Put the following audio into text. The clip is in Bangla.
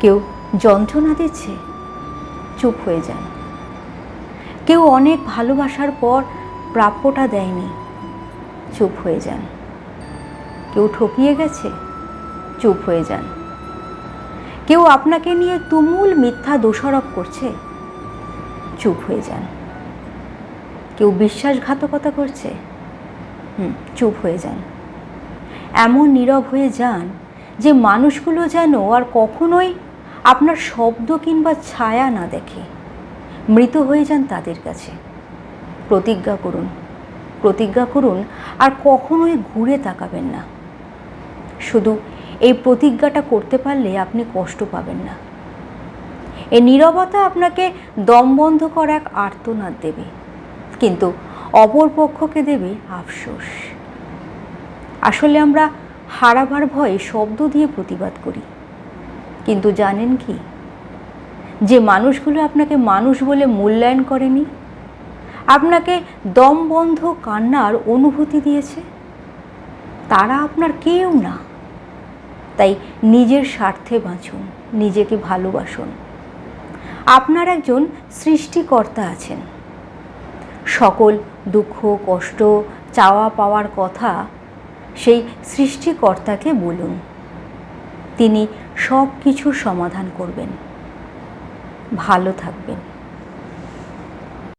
কেউ যন্ত্রণা দিচ্ছে, চুপ হয়ে যান। কেউ অনেক ভালোবাসার পর প্রাপ্যটা দেয়নি, চুপ হয়ে যান। কেউ ঠকিয়ে গেছে, চুপ হয়ে যান। কেউ আপনাকে নিয়ে তুমুল মিথ্যা দোষারোপ করছে, চুপ হয়ে যান। কেউ বিশ্বাসঘাতকতা করছে, হুম, চুপ হয়ে যান। এমন নীরব হয়ে যান যে মানুষগুলো যেন আর কখনোই আপনার শব্দ কিংবা ছায়া না দেখে মৃত হয়ে যান তাদের কাছে। প্রতিজ্ঞা করুন প্রতিজ্ঞা করুন, আর কখনোই ঘুরে তাকাবেন না। শুধু এই প্রতিজ্ঞাটা করতে পারলে আপনি কষ্ট পাবেন না। এই নীরবতা আপনাকে দম বন্ধ করা এক আর্তনাদ দেবে, কিন্তু অপর পক্ষকে দেবে আফসোস। আসলে আমরা হারাবার ভয়ে শব্দ দিয়ে প্রতিবাদ করি। কিন্তু জানেন কি? যে মানুষগুলো আপনাকে মানুষ বলে মূল্যায়ন করেনি, আপনাকে দম বন্ধ কান্নার অনুভূতি দিয়েছে, তারা আপনার কেউ না। তাই নিজের স্বার্থে বাঁচুন, নিজেকে ভালোবাসুন। আপনার একজন সৃষ্টিকর্তা আছেন। সকল দুঃখ, কষ্ট চাওয়া পাওয়ার কথা সেই সৃষ্টিকর্তাকে বলুন। তিনি সব কিছুর সমাধান করবেন। ভালো থাকবেন।